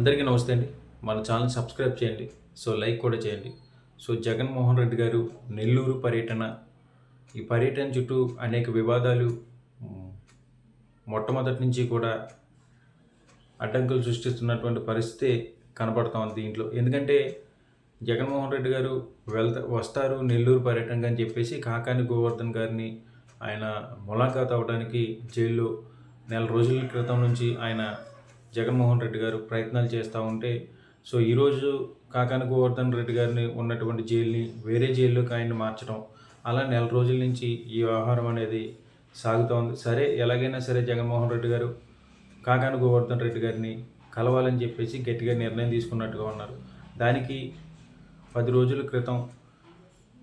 అందరికీ నమస్తే అండి. మన ఛానల్ సబ్స్క్రైబ్ చేయండి. సో లైక్ కూడా చేయండి. సో జగన్మోహన్ రెడ్డి గారు నెల్లూరు పర్యటన ఈ పర్యటన చుట్టూ అనేక వివాదాలు మొట్టమొదటి నుంచి కూడా అడ్డంకులు సృష్టిస్తున్నటువంటి పరిస్థితి కనపడుతోంది దీంట్లో. ఎందుకంటే జగన్మోహన్ రెడ్డి గారు వెళ్తా వస్తారు నెల్లూరు పర్యటనగా అని చెప్పేసి కాకాని గోవర్ధన్ గారిని ఆయన ములాఖాత్ అవ్వడానికి జైల్లో నెల రోజుల క్రితం నుంచి ఆయన జగన్మోహన్ రెడ్డి గారు ప్రయత్నాలు చేస్తూ ఉంటే సో ఈరోజు కాకాని గోవర్ధన్ రెడ్డి గారిని ఉన్నటువంటి జైల్ని వేరే జైల్లోకి ఆయన్ని మార్చడం అలా నెల రోజుల నుంచి ఈ వ్యవహారం అనేది సాగుతోంది సరే ఎలాగైనా సరే జగన్మోహన్ రెడ్డి గారు కాకాని గోవర్ధన్ రెడ్డి గారిని కలవాలని చెప్పేసి గట్టిగా నిర్ణయం తీసుకున్నట్టుగా ఉన్నారు. దానికి పది రోజుల క్రితం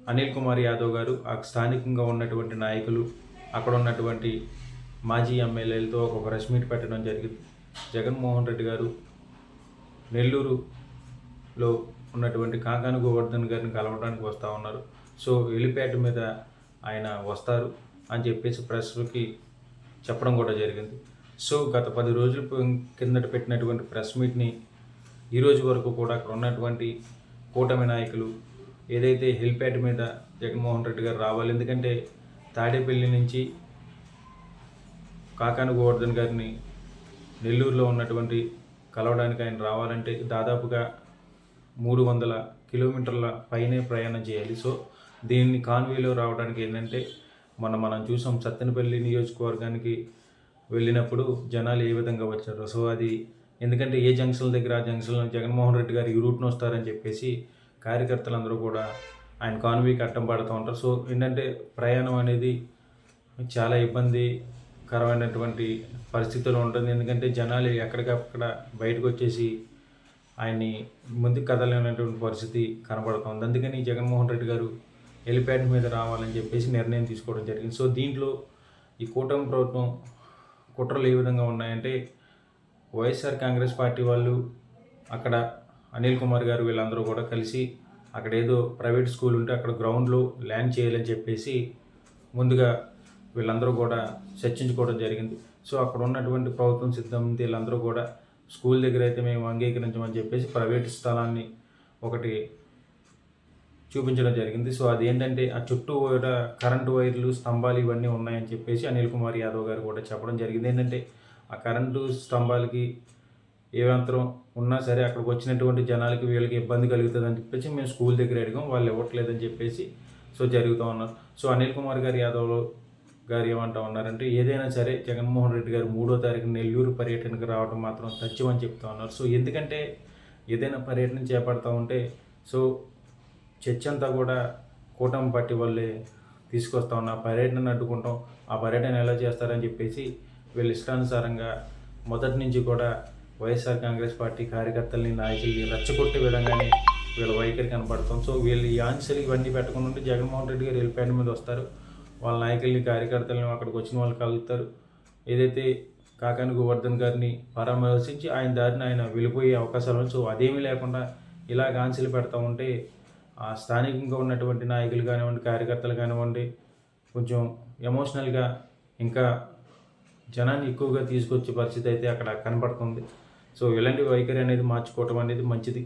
అనిల్ కుమార్ యాదవ్ గారు ఆ స్థానికంగా ఉన్నటువంటి నాయకులు అక్కడ ఉన్నటువంటి మాజీ ఎమ్మెల్యేలతో ఒక ప్రెస్ మీట్ పెట్టడం జరిగింది. జగన్మోహన్ రెడ్డి గారు నెల్లూరులో ఉన్నటువంటి కాకాను గోవర్ధన్ గారిని కలవడానికి వస్తూ ఉన్నారు. సో ఎలిపేట మీద ఆయన వస్తారు అని చెప్పేసి ప్రెస్కి చెప్పడం కూడా జరిగింది. సో గత పది రోజుల కిందట పెట్టినటువంటి ప్రెస్ మీట్ని ఈ రోజు వరకు కూడా అక్కడ ఉన్నటువంటి కూటమి నాయకులు ఏదైతే హెల్ప్యాడ్ మీద జగన్మోహన్ రెడ్డి గారు రావాలి ఎందుకంటే తాడేపల్లి నుంచి కాకాను గోవర్ధన్ గారిని నెల్లూరులో ఉన్నటువంటి కలవడానికి ఆయన రావాలంటే దాదాపుగా మూడు వందల కిలోమీటర్ల పైనే ప్రయాణం చేయాలి. సో దీన్ని కాన్వేలో రావడానికి ఏంటంటే మన మనం చూసాం సత్తెనపల్లి నియోజకవర్గానికి వెళ్ళినప్పుడు జనాలు ఏ విధంగా వచ్చారు? సో అది ఎందుకంటే ఏ జంక్షన్ల దగ్గర ఆ జంక్షన్లో జగన్మోహన్ రెడ్డి గారు ఈ రూట్ను వస్తారని చెప్పేసి కార్యకర్తలందరూ కూడా ఆయన కాన్వీకి అడ్డం పడుతూ ఉంటారు. సో ఏంటంటే ప్రయాణం అనేది చాలా ఇబ్బంది ఇబ్బందికరమైనటువంటి పరిస్థితుల్లో ఉంటుంది. ఎందుకంటే జనాలు ఎక్కడికక్కడ బయటకు వచ్చేసి ఆయన్ని ముందుకు కదలలేనటువంటి పరిస్థితి కనబడుతుంది అందుకని జగన్మోహన్ రెడ్డి గారు హెలిప్యాడ్ మీద రావాలని చెప్పేసి నిర్ణయం తీసుకోవడం జరిగింది. సో దీంట్లో ఈ కూటమి ప్రభుత్వం కుట్రలు ఏ విధంగా ఉన్నాయంటే వైఎస్ఆర్ కాంగ్రెస్ పార్టీ వాళ్ళు అక్కడ అనిల్ కుమార్ గారు వీళ్ళందరూ కూడా కలిసి అక్కడ ఏదో ప్రైవేట్ స్కూల్ ఉంటే అక్కడ గ్రౌండ్లో ల్యాండ్ చేయాలని చెప్పేసి ముందుగా వీళ్ళందరూ కూడా చర్చించుకోవడం జరిగింది. సో అక్కడ ఉన్నటువంటి ప్రభుత్వం సిద్ధం వీళ్ళందరూ కూడా స్కూల్ దగ్గర అయితే మేము అంగీకరించమని చెప్పేసి ప్రైవేట్ స్థలాన్ని ఒకటి చూపించడం జరిగింది. సో అదేంటంటే ఆ చుట్టూ కూడా కరెంటు వైర్లు స్తంభాలు ఇవన్నీ ఉన్నాయని చెప్పేసి అనిల్ కుమార్ యాదవ్ గారు కూడా చెప్పడం జరిగింది. ఏంటంటే ఆ కరెంటు స్తంభాలకి ఏమంతరం ఉన్నా సరే అక్కడికి వచ్చినటువంటి జనాలకి వీళ్ళకి ఇబ్బంది కలుగుతుంది అని చెప్పేసి మేము స్కూల్ దగ్గర అడిగాం. వాళ్ళు ఇవ్వట్లేదని చెప్పేసి సో జరుగుతూ ఉన్నారు. సో అనిల్ కుమార్ గారు యాదవ్లో గారు ఏమంటా ఉన్నారంటే ఏదైనా సరే జగన్మోహన్ రెడ్డి గారు మూడో తారీఖు నెల్లూరు పర్యటనకు రావడం మాత్రం తథ్యమని చెప్తా ఉన్నారు. సో ఎందుకంటే ఏదైనా పర్యటన చేపడతా ఉంటే సో చర్చ అంతా కూడా కూటమి పార్టీ వాళ్ళే తీసుకొస్తా ఉన్న. పర్యటనను పర్యటన అడ్డుకుంటాం. ఆ పర్యటన ఎలా చేస్తారని చెప్పేసి వీళ్ళ ఇష్టానుసారంగా మొదటి నుంచి కూడా వైఎస్ఆర్ కాంగ్రెస్ పార్టీ కార్యకర్తల్ని నాయకుల్ని రెచ్చగొట్టే విధంగానే వీళ్ళ వైఖరి కనపడతాం సో వీళ్ళు ఈ ఆన్సర్లు ఇవన్నీ పెట్టకుండా ఉంటే జగన్మోహన్ రెడ్డి గారు వెళ్ళిపోయిన మీద వస్తారు. వాళ్ళ నాయకుల్ని కార్యకర్తలను అక్కడికి వచ్చిన వాళ్ళు కలుగుతారు. ఏదైతే కాకాని గోవర్ధన్ గారిని పరామర్శించి ఆయన దారిని ఆయన వెళ్ళిపోయే అవకాశాలు సో అదేమీ లేకుండా ఇలా గాంచీలు పెడతా ఉంటే ఆ స్థానికంగా ఉన్నటువంటి నాయకులు కానివ్వండి కార్యకర్తలు కానివ్వండి కొంచెం ఎమోషనల్గా ఇంకా జనాన్ని ఎక్కువగా తీసుకొచ్చే పరిస్థితి అయితే అక్కడ కనపడుతుంది. సో ఇలాంటి వైఖరి అనేది మార్చుకోవటం అనేది మంచిది.